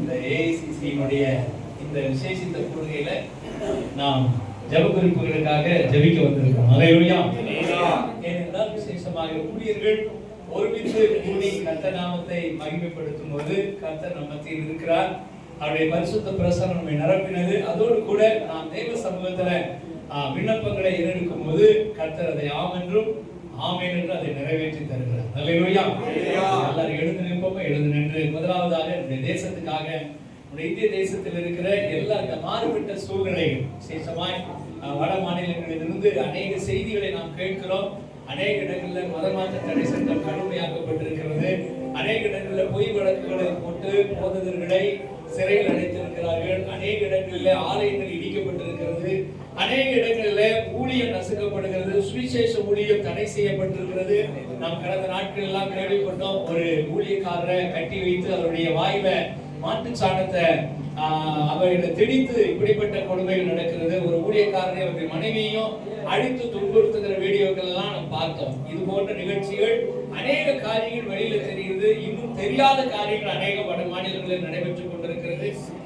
இந்த ஏஐசிசியினுடைய இந்த விசேஷித்த கொள்கையில நாம் ஜப குறிப்புகளுக்காக ஜெபிக்க வந்திருக்கோம் அலையுயா ஏனென்றால் விசேஷமாக ஊழியர்கள் ஒருமித்து கூடி கர்த்த நாமத்தை மகிமைப்படுத்தும் போது கர்த்தர் நம்மத்தில் இருக்கிறார். அவருடைய பரிசுத்த பிரசனம் நம்மை நிரப்பினது. அதோடு கூட நாம் தெய்வ சமூகத்துல விண்ணப்பங்களை ஏறெடுக்கும் போது கர்த்தர் அதை ஆம் என்றும் ஆமென் என்று அதை நிறைவேற்றி தருகிறார். எல்லாரும் எழுந்து நிற்போம்? எழுந்து நின்று. முதலாவதாக நம்முடைய தேசத்துக்காக இந்திய தேசத்தில் இருக்கிற எல்லா இந்த மாறுபட்ட சூழ்நிலைகள் விசேஷமாய் வட மாநிலங்களிலிருந்து அநேக செய்திகளை நாம் கேட்கிறோம். அநேக இடங்களில் மதமாற்ற தடை சட்டம் கடுமையாக்கப்பட்டிருக்கிறது. அநேக இடங்களில் பொய் வழக்குகளை போட்டு போதகர்களை சிறையில் அடைத்திருக்கிறார்கள். அநேக இடங்களில் ஆலயங்கள் இடிக்கப்பட்டிருக்கிறது. அநேக இடங்களில் ஊழியம் நசுக்கப்படுகிறது சுவிசேஷ ஊழியம் தடை செய்யப்பட்டிருக்கிறது. நாம் கடந்த நாட்கள் எல்லாம் கேள்விப்பட்டோம் ஒரு ஊழியக்காரரை கட்டி வைத்து அவருடைய வாயில மாட்டு சாணத்தை ஆஹ், அவர்களை திடித்து இப்படிப்பட்ட கொடுமைகள் நடக்கிறது. ஒரு ஊழியக்காரரை அவருடைய மனைவியையும் அடித்து துன்புறுத்துகிற வீடியோக்கள் எல்லாம் நாம் பார்த்தோம். இது போன்ற நிகழ்ச்சிகள் அநேக காரியங்கள் வெளியில தெரியுது. இன்னும் தெரியாத காரியங்கள் அநேக வட மாநிலங்களில் நடைபெற்றுக் கொண்டு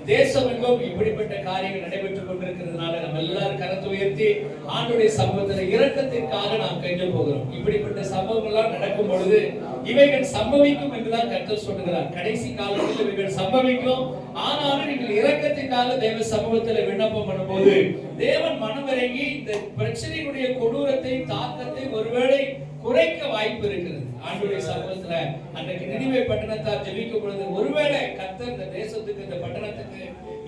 தேசம் எங்கும் இப்படிப்பட்ட காரியங்கள் நடைபெற்றுக் கொண்டிருக்கிறதுனால நம்ம எல்லாரும் கரத்தை உயர்த்தி ஆண்டுடைய சம்பவத்தில் இரக்கத்திற்காக நாம் கெஞ்ச போகிறோம். இப்படிப்பட்ட சம்பவங்கள்லாம் நடக்கும் பொழுது இவைகள் சம்பவிக்கும் என்றுதான் கர்த்தர் சொல்லுகிறார். கடைசி காலத்தில் இவைகள் சம்பவிக்கும் ஆனாலும் நீங்கள் இரக்கத்திற்காக தேவ சமூகத்தில் விண்ணப்பம் பண்ணும்போது தேவன் மனமிறங்கி இந்த பிரச்சனையினுடைய கொடூரத்தை தாக்கத்தை ஒருவேளை குறைக்க வாய்ப்பு இருக்கிறது. ஆண்டுடைய சமூகத்துல அன்றைக்கு நினைவை பட்டணத்தார் ஜெபிக்கும் பொழுது ஒருவேளை கர்த்தர் இந்த தேசத்துக்கு இந்த பட்டணத்துக்கு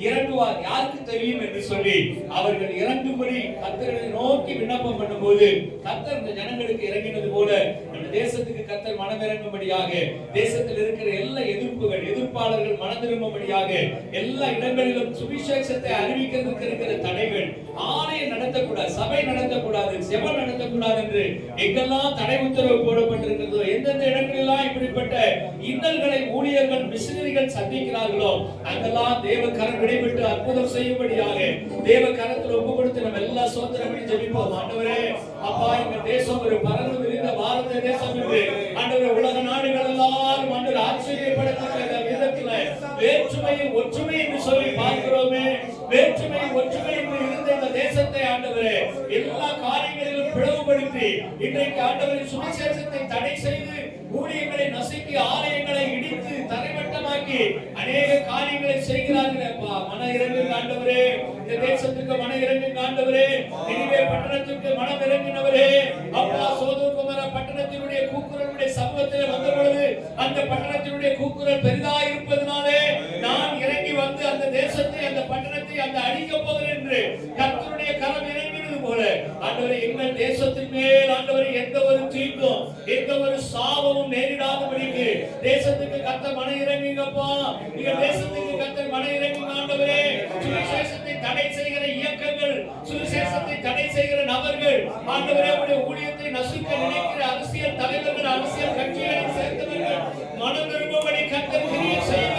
இறங்குவார் யாருக்கு தெரியும் என்று சொல்லி அவர்கள் இறங்கும்படி கத்தர்களை நோக்கி விண்ணப்பம் பண்ணும்போது கத்தர் இந்த ஜனங்களுக்கு இறங்கினது போல தேசத்துக்கு கர்த்தர் மனமிறங்கும்படியாக தேசத்தில் இருக்கிற எல்லா எதிர்ப்புகள் எதிர்ப்பாளர்கள் மனம் திரும்பும்படியாக எல்லா இடங்களிலும் சுவிசேஷத்தை அறிவிக்கிறதுக்கு இருக்கிற தடைகள் ஆலயம் நடத்தக்கூடாது சபை நடத்தக்கூடாது செவல் நடத்தக்கூடாது என்று எங்கெல்லாம் தடை உத்தரவு போடப்பட்டிருக்கிறதோ எந்தெந்த இடங்களெல்லாம் இப்படிப்பட்ட இன்னல்களை ஊழியர்கள் மிஷினரிகள் சந்திக்கிறார்களோ அங்கெல்லாம் தேவ கரம் விடைபெற்று அற்புதம் செய்யும்படியாக தேவ கரத்தில் ஒப்பு கொடுத்து நம்ம எல்லா சோதனை ஜெபிப்போம். ஆண்டவரே அப்பா எங்க தேசம் ஒரு பரந்து கூக்குரலுடைய வந்த பொழுது அந்த பட்டணத்தினுடைய கூக்குரல் ஆண்டவரே உடைய ஊழியத்தை நசுக்க நினைக்கிற அரசியல் தலைவர்கள் அரசியல் கட்சிகளை சேர்ந்தவர்கள் மனம் விரும்பும்படி கத்தர் கிரியை செய்வதாக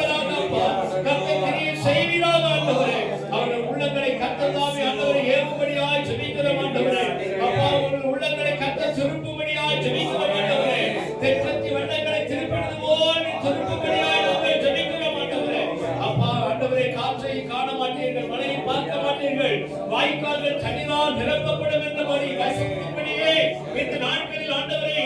நிரப்பப்படும் என்றபடி வசிக்கும்படியே இந்த நாட்களில் ஆண்டவரே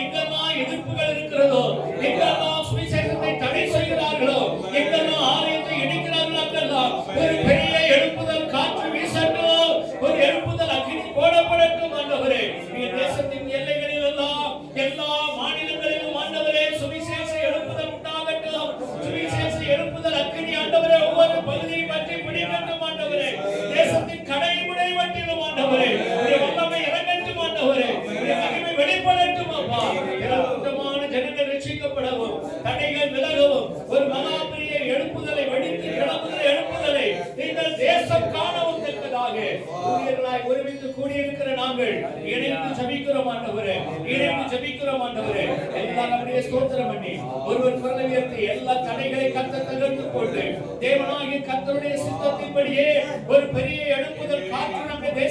கர்த்தருடைய ஸ்தோத்திரம் பண்ணி ஒருவர் குரலை உயர்த்தி எல்லா தடைகளை கத்த தகர்த்து கொண்டு தேவனாகிய கர்த்தருடைய சித்தத்தின்படியே ஒரு பெரிய எழுப்புதல் காற்று நம்முடைய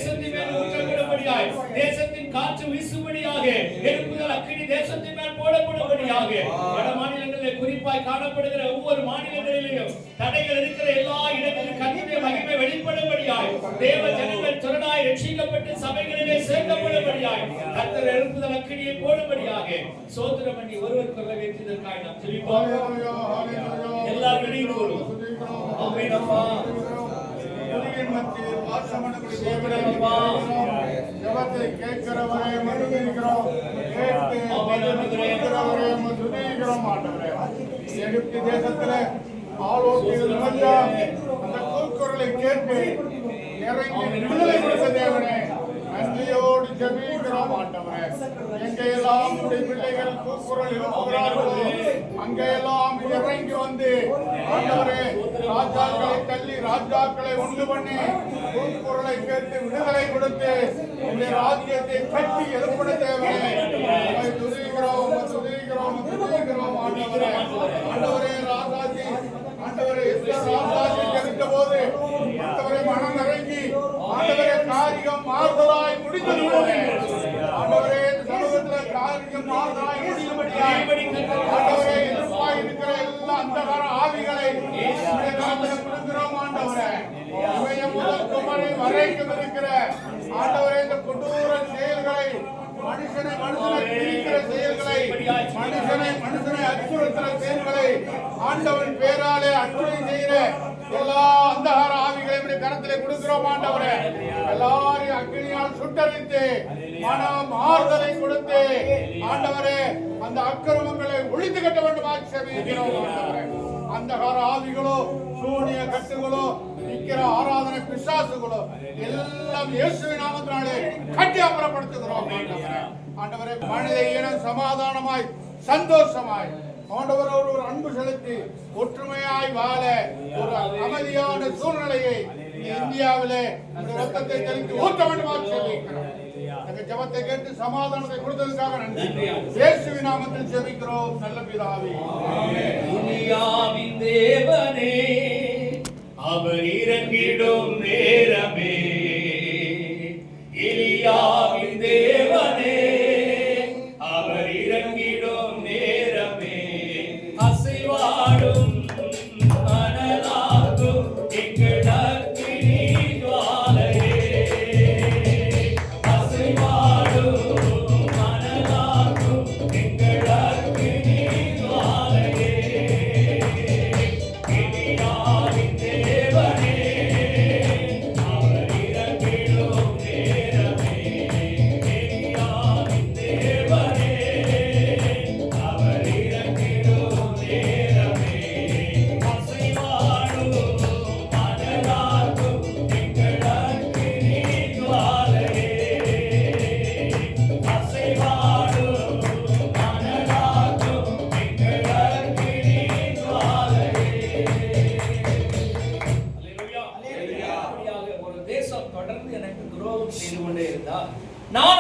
போடும்படியாய் தேசத்தின் காற்று வீசும்படியாக எழுப்புதல் அக்கினி தேசத்தின் மேல் போடப்படும்படியாக வட மாநிலங்களில் குறிப்பாய் காணப்படுகிற ஒவ்வொரு மாநிலங்களிலும் தடைகள் இருக்கிற எல்லா இடங்களிலும் கர்த்தருடைய மகிமை வெளிப்படும்படியாய் தேவ ஜனங்கள் திரளாய் ரட்சிக்கப்பட்டு சபைகளிலே சேர்க்கப்படும்படியாய் கர்த்தர் எழுப்புதல் அக்கினியை போடும்படியாக சோதனம் பண்ணி ஒருவர் கொள்ள வேண்டியதற்காக நாம் ஜெபிப்போம் எல்லாரும் இணைந்து கொள்வோம் ஆமென் அப்பா. ஜபத்தை கேட்கிறவரே மறுதளிக்கிறோம் கேட்டு மறுதளிக்கிறவரே மறுதளிக்கிறோம் ஆண்டவரே எகிப்து தேசத்துல ஆலோசனைகள் நடந்த அந்த கூக்குரலை கேட்டு இறங்கி விடுதலை கொடுத்த தேவனே நன்றியோடு ஜபிக்கிறோம். ஆண்டவரே எங்கெல்லாம் உடைய பிள்ளைகள் கூக்குரல் எழுப்புகிறார்களோ அங்கெல்லாம் இறங்கி வந்து ஆண்டவரே ராஜாக்கள் ராஜாக்களை ஒன்று பண்ணி கூக்குரலை கேட்டு விடுதலை கொடுத்து உங்களுடைய ராஜ்யத்தை கட்டி எழுப்பின தேவனே துதிக்கிறோம் துதிக்கிறோம் துதிக்கிறோம் ஆண்டவரே. ஆண்டவரே ராஜாஜி ஆண்டவரே ராஜாஜி ஜெபித்த போது ஆண்டவரே மனம் இறங்கி ஆண்டவரே காரியம் மாறுதலாய் முடிந்தது போல ஆண்டவரே இந்த காரியம் மாறுதலாய் முடியும்படியாய் ஆண்டவரே இருக்கிற எல்லா அந்தகார ஆவிகளை உம்முடைய கரத்துல கொடுக்கிறோம் ஆண்டவரே. இவைய முதல் குமரி வரைக்கும் இருக்கிற ஆண்டவரே இந்த கொடூர செயல்களை மனுஷனை மனுஷனை பிரிக்கிற செயல்களை மனுஷனை மனுஷனை அச்சுறுத்துற செயல்களை ஆண்டவன் பேராலே அச்சுறை செய்கிற எல்லா அந்தகார ஆவிகளை இப்படி கரத்திலே கொடுக்கிறோம் ஆண்டவரே. எல்லாரையும் அக்னியால் சுட்டரித்து மனம் ஆறுதலை கொடுத்து ஆண்டவரே அந்த அக்கிரமங்களை ஒழித்து கட்ட வேண்டும் ஆட்சேபிக்கிறோம் ஆண்டவரே. அந்தகார ஆவிகளோ சூனிய கட்டுகளோ நிக்கிற ஆராதனை பிசாசுகளோ எல்லாம் இயேசுவின் நாமத்தினாலே கட்டி அப்புறப்படுத்துகிறோம். ஆண்டவரே மனித இனம் சமாதானமாய் சந்தோஷமாய் ஆண்டவர் ஒரு அன்பு செலுத்தி ஒற்றுமையாய் வாழ ஒரு அமைதியான சூழ்நிலையை இந்தியாவிலே அந்த ரத்தத்தை தெளித்து ஊட்ட வேண்டும் ஆட்சேபிக்கிறோம் எங்க ஜபத்தை கேட்டு சமாதானத்தை கொடுத்ததுக்காக நன்றி. இயேசுவின் நாமத்தில் ஜெபிக்கிறோம். நல்ல பிதாவே. தேவனே அவர் இறங்கிடும்.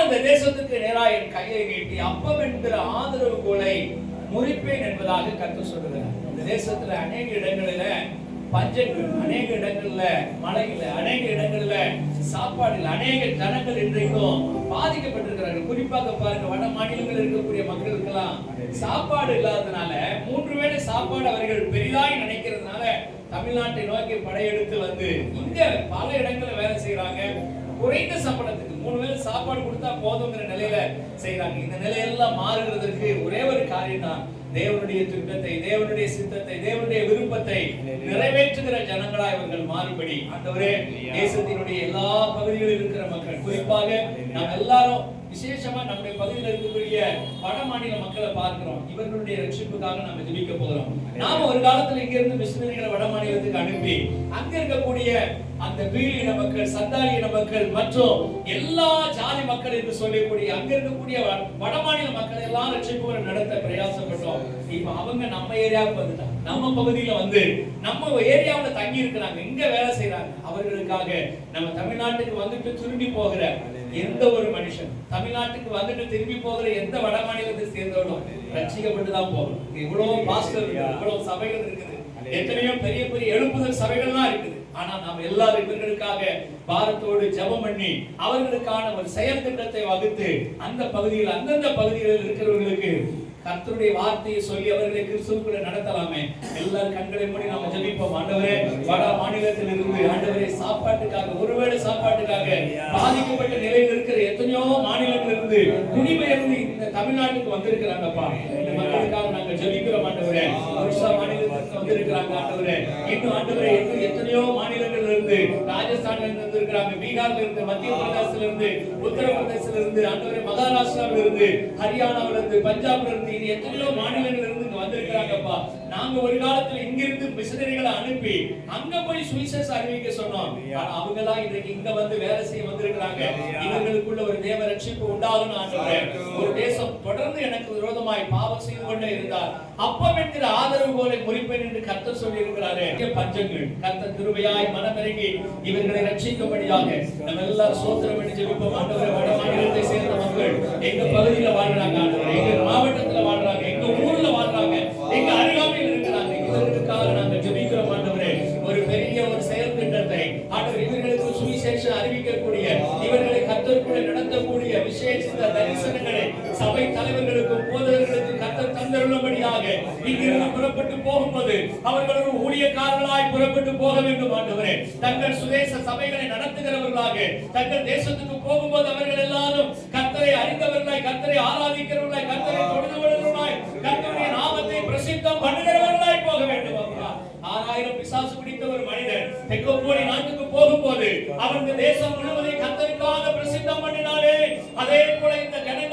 நான் அந்த தேசத்துக்கு நேராக என் கையை நீட்டி அப்பம் என்கிற ஆதரவு கோலை முறிப்பேன் என்பதாக கற்று சொல்லுகிறார். இந்த தேசத்துல அநேக இடங்களில பஞ்சங்கள் அநேக இடங்கள்ல மழையில அநேக இடங்கள்ல சாப்பாடு அநேக ஜனங்கள் இன்றைக்கும் பாதிக்கப்பட்டிருக்கிறார்கள். குறிப்பாக பாருங்க வட மாநிலங்கள் இருக்கக்கூடிய மக்களுக்கெல்லாம் சாப்பாடு இல்லாததுனால மூன்று வேளை சாப்பாடு அவர்கள் பெரிதாய் நினைக்கிறதுனால தமிழ்நாட்டை நோக்கி படையெடுத்து வந்து இங்க பல இடங்கள்ல வேலை செய்யறாங்க குறைந்த சம்பளத்துக்கு மூணு வேளை சாப்பாடு கொடுத்தா போதுங்கிற நிலையில செய்யறாங்க இந்த நிலையெல்லாம் மாறுகிறதுக்கு ஒரே ஒரு காரியம் தான் தேவனுடைய திட்டத்தை தேவனுடைய சித்தத்தை தேவனுடைய விருப்பத்தை நிறைவேற்றுகிற ஜனங்களாய் இவர்கள் மாறுபடி ஆண்டவரே தேசத்தினுடைய எல்லா பகுதிகளில் இருக்கிற மக்கள் குறிப்பாக நாம் எல்லாரும் விசேஷமா நம்முடைய பகுதியில் இருக்கக்கூடிய வட மாநில மக்களை பார்க்கிறோம். இவர்களுடைய ரட்சிப்புக்காக நாம ஜெபிக்க போகிறோம். நாம ஒரு காலத்துல இங்க இருந்து மிஷினரிகளை வட மாநிலத்துக்கு அனுப்பி அங்க இருக்கக்கூடிய அந்த வீடு இன மக்கள் சந்தாரி இன மக்கள் மற்றும் எல்லா ஜாதி மக்கள் என்று சொல்லக்கூடிய அங்க இருக்கக்கூடிய வட மாநில மக்கள் எல்லாம் ரட்சிப்புகளை நடத்த பிரயாசப்பட்டோம். இப்ப அவங்க நம்ம ஏரியாவுக்கு வந்துட்டாங்க. நம்ம பகுதியில வந்து நம்ம ஏரியாவுல தங்கி இருக்கிறாங்க இங்க வேலை செய்யறாங்க அவர்களுக்காக நம்ம தமிழ்நாட்டுக்கு வந்துட்டு திரும்பி போகிற எந்த ஒரு மனுஷன் தமிழ்நாட்டுக்கு வந்துட்டு திரும்பி போகிற எந்த வட மாநிலத்தை சேர்ந்தவனும் ரட்சிக்கப்பட்டு தான் போகணும் இவ்வளவு பாஸ்டர் இவ்வளவு சபைகள் இருக்குது. எத்தனையோ பெரிய பெரிய எழுப்புதல் சபைகள்லாம் இருக்குது. ஆனா நாம் எல்லாரும் இவர்களுக்காக பாரத்தோடு ஜெபம் பண்ணி அவர்களுக்கான ஒரு செயல் திட்டத்தை வகுத்து அந்த பகுதியில் அந்தந்த பகுதிகளில் இருக்கிறவர்களுக்கு கர்த்தருடைய வார்த்தையை சொல்லி அவர்களை கிறிஸ்துவுக்குள்ள நடத்தலாமே. எல்லாரும் கண்களை மூடி நாம ஜெபிப்போம். ஆண்டவரே வட மாநிலத்தில் இருந்து ஆண்டவரே சாப்பாட்டுக்காக ஒருவேளை சாப்பாட்டுக்காக பாதிக்கப்பட்ட நிலையில் இருக்கிற எத்தனையோ மாநிலங்கள் இருந்து குடிபெயர்ந்து இந்த தமிழ்நாட்டுக்கு வந்திருக்கிறாங்கப்பா. இந்த மக்களுக்காக நாங்க ஜெபிக்கிறோம் ஆண்டவரே. ஒரிசா மாநிலத்திற்கு வந்திருக்கிறாங்க ஆண்டவரே. இன்னும் ஆண்டவரே இன்னும் எத்தனையோ மாநிலங்கள்ல இருந்து ராஜஸ்தான்ல இருந்து வந்திருக்கிறாங்க பீகார்ல இருந்து மத்திய பிரதேசல இருந்து உத்தரப்பிரதேசல இருந்து ஆண்டவரே மகாராஷ்டிராவில இருந்து ஹரியானாவில இருந்து பஞ்சாப்ல இருந்து இனி எத்தனையோ மாநிலங்கள்ல இருந்து இங்க வந்திருக்கிறாங்கப்பா. நாங்க ஒரு காலத்துல இங்கிருந்து மிஷனரிகளை அனுப்பி அங்க போய் சுவிசேஷ அறிவிக்க சொன்னோம். அவங்க தான் இன்றைக்கு இங்க வந்து வேலை செய்ய வந்திருக்கிறாங்க. இவர்களுக்குள்ள ஒரு தேவ ரட்சிப்பு ஆண்டவரே ஒரு தேசம் தொடர்ந்து எனக்கு விரோதமாய் பாவம் செய்து கொண்டே இருந்தார் அப்பம் என்கிற ஆதரவு போல முறிப்பேன் என்று கர்த்தர் சொல்லி இருக்கிறாரு பஞ்சங்கள். கர்த்தர் கிருபையாய் மனமிறங்கி இவர்களை ரட்சிக்கும்படியாக நம்ம எல்லாரும் சோத்திரம் பண்ணி ஜெபிப்போம். ஆண்டவரே வட மாநிலத்தை சேர்ந்த மக்கள் எங்க பகுதியில வாழ்றாங்க ஆண்டவரே. எங்க மாவட்டத்துல வாழ்றாங்க எங்க ஊர்ல வாழ்றாங்க. சுவிசேஷம் அறிவிக்கக்கூடிய இவர்களை கத்தருக்குள்ள நடத்தக்கூடிய விசேஷ தரிசனங்களை சபை தலைவர்களுக்கும் போதவர்களுக்கும் கத்தர் தந்தருள்ளபடியாக இங்கிருந்து புறப்பட்டு போகும்போது அவர்கள் ஒரு ஊழியக்காரர்களாய் புறப்பட்டு போக வேண்டும் ஆண்டவரே. தங்கள் சுதேச சபைகளை நடத்துகிறவர்களாக தங்கள் தேசத்துக்கு போகும்போது அவர்கள் எல்லாரும் கத்தரை அறிந்தவர்களாய் கத்தரை ஆராதிக்கிறவர்களாய் கத்தரை தொழுதவர்களாய் கத்தருடைய நாமத்தை பிரசித்தம் பண்ணுகிறவர்களாய் போக வேண்டும். ஆயிரம் பிசாசு பிடித்த ஒரு மனிதன் தெற்கோடி நாட்டுக்கு போகும்போது அவனுக்கு தேசம் முழுவதை கத்தரிக்காத பிரசித்தம் பண்ணினாலே அதே போல இந்த ஜனங்கள்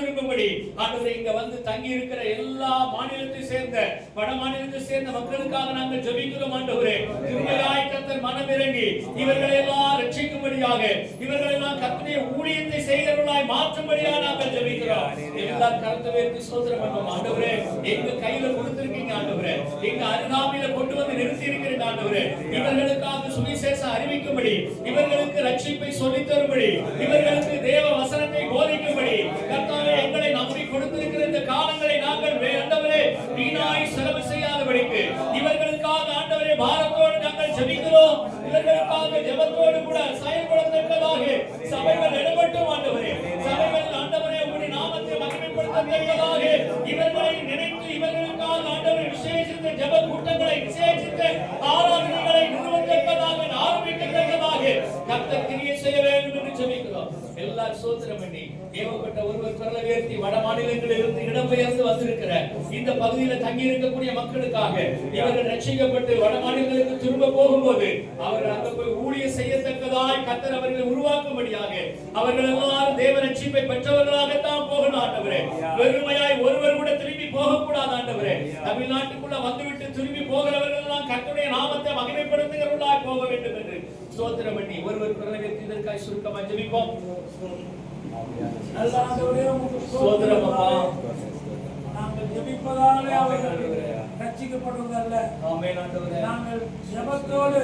விரும்பும்படி மனம் ஆண்டவரே இங்க வந்து தங்கி இருக்கிற எல்லா மாநிலத்தை சேர்ந்த வட மாநிலத்தை சேர்ந்த மக்களுக்காக நாங்கள் ஜெபிக்கிறோம் ஆண்டவரே. திருமையாய் கத்தர் மனம் இறங்கி இவர்களை எல்லாம் ரட்சிக்கும்படியாக இவர்கள் எல்லாம் கத்தனை ஊழியத்தை செய்கிறவர்களாய் மாற்றும்படியாக நாங்கள் ஜெபிக்கிறோம். எல்லா கருத்தை வைத்து சோதரம் பண்ணுவோம் ஆண்டவரே. எங்க கையில கொடுத்திருக்கீங்க ஆண்டவரே. எங்க அருகாமையில கொண்டு வந்து நிறுத்தி இருக்கிறீங்க ஆண்டவரே. இவர்களுக்காக சுவிசேஷம் அறிவிக்கும்படி இவர்கள் கூட்டங்களை விசேஷித்து ஆராதனைகளை நிறுவத்தக்கதாக ஆரம்பிக்கத்தக்கதாக கர்த்தர் கிரியை செய்ய வேண்டும் என்று சொல்லிக்கிறோம் எல்லாரும் சோத்திரம் பண்ணி ஏவப்பட்ட ஒருவர் குரலை உயர்த்தி வட மாநிலங்களில் இருந்து இடம்பெயர்ந்து வந்திருக்கிற இந்த பகுதியில தங்கி இருக்கக்கூடிய மக்களுக்காக இவர்கள் ரட்சிக்கப்பட்டு வட மாநிலங்களுக்கு திரும்ப போகும்போது அவர்கள் அங்க போய் ஊழிய செய்யத்தக்கதாய் கத்தர் அவர்களை உருவாக்கும்படியாக அவர்கள் எல்லாரும் தேவ ரட்சிப்பை பெற்றவர்களாகத்தான் போகணும் ஆண்டவரே. வெறுமையாய் ஒருவர் கூட திரும்பி போகக்கூடாது ஆண்டவரே. தமிழ்நாட்டுக்குள்ள வந்துவிட்டு திரும்பி போகிறவர்கள் எல்லாம் கர்த்தருடைய நாமத்தை மகிமைப்படுத்துகிறவர்களாய் போக வேண்டும் என்று ஸ்தோத்திரம் பண்ணி ஒருவர் குரலை இதற்காக சுருக்கமாக ஜெபிப்போம். உமக்கு சோதரம் அப்பா. நாங்கள் ஜெபிப்பதாலே அவர்கள் ரட்சிக்கப்படுவதல்ல ஆமென் ஆண்டவரே. நாங்கள் ஜெபத்தோடு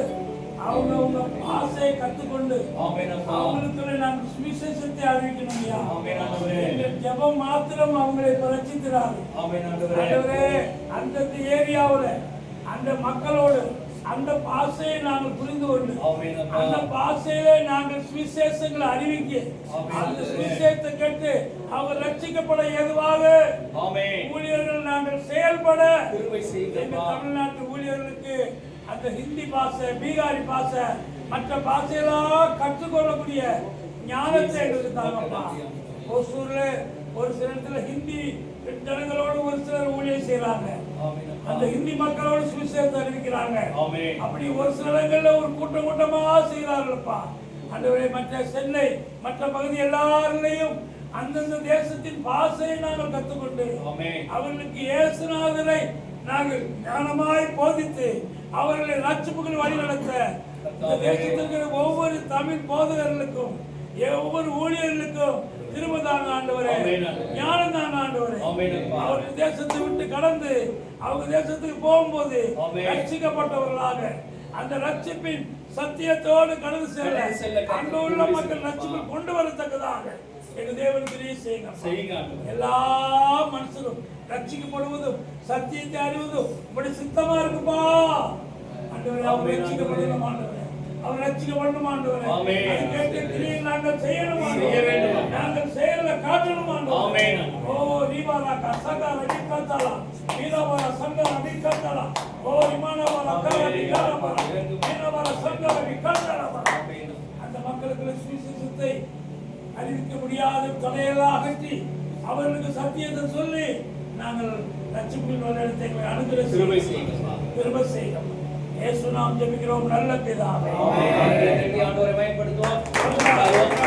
அவங்க உங்க ஆசையை கத்துக்கொண்டு நாங்கள் சுவிசேஷத்தை அறிவிக்கணும் எங்கள் ஜெபம் மாத்திரம் அவங்களை ஆண்டவரே. அந்தந்த ஏரியாவுல அந்த மக்களோடு அந்த பாசையை நாங்கள் புரிந்து கொண்டு. அந்த பாசையிலே நாங்கள் சுவிசேஷங்களை அறிவிக்க. அந்த சுவிசேஷத்தை கேட்டு அவர் ரட்சிக்கப்பட ஏதுவாக ஊழியர்கள் நாங்கள் செயல்பட தமிழ்நாட்டு ஊழியர்களுக்கு அந்த ஹிந்தி பாஷை பீகாரி பாஷை மற்ற பாஷையெல்லாம் கற்றுக்கொள்ளக்கூடிய ஞானத்தை எங்களுக்கு தாங்கப்பா ஒசூர்ல ஒரு சில இடத்துல ஹிந்தி ஜனங்களோடு ஒரு சிலர் ஊழியம் செய்யறாங்க. அந்த ஹிந்தி மக்களோடு சுவிசேஷத்தை அறிவிக்கிறாங்க அப்படி ஒரு சில இடங்கள்ல ஒரு கூட்டம் கூட்டமா செய்கிறார்கள்ப்பா. ஆண்டவரே மற்ற சென்னை மற்ற பகுதி எல்லாரிலையும் அந்தந்த தேசத்தின் பாஷையை நாங்கள் கற்றுக்கொண்டு அவர்களுக்கு இயேசுநாதரை நாங்கள் ஞானமாய் போதித்து அவர்களை ரட்சிப்புகள் வழி நடத்த இந்த ஒவ்வொரு தமிழ் போதகர்களுக்கும் ஒவ்வொரு ஊழியர்களுக்கும் திருமதாங்க ஆண்டவரே. ஞானம் ஆண்டவரே தேசத்தை விட்டு கடந்து அவங்க தேசத்துக்கு போகும்போது. ரட்சிக்கப்பட்டவர்களாக அந்த ரட்சிப்பின் சத்தியத்தோடு கடந்து செல்ல அங்க உள்ள மக்கள். ரட்சிப்பை கொண்டு வரத்தக்கதாக எங்க தேவன் கிரியை செய்யுங்க. எல்லா மனுஷரும் ரட்சிக்கப்படுவதும் சத்தியத்தை அறிவதும் இப்படி சித்தமா இருக்குப்பா ஆண்டவரே அவர் ரட்சிக்கப்படணும் ஆண்டவரே அவர் ரட்சிக்கப்படணும் ஆண்டவரே கேட்ட கிரியை நாங்கள் செய்யணும். நாங்கள் செயல்ல காட்டணும் ஆண்டவரே. அந்த மக்களுக்கு சுவிசேஷத்தை அறிவிக்க முடியாத தடையெல்லாம் அகற்றி அவர்களுக்கு சத்தியத்தை சொல்லி நாங்கள் லட்சுமி வழிநடத்தை கிருபை அனுகிரக செய்யுங்க கிருபை செய்யும் இயேசு நாம் ஜெபிக்கிறோம். நல்ல பிதாவே. ஆண்டவரை மயப்படுத்துவோம்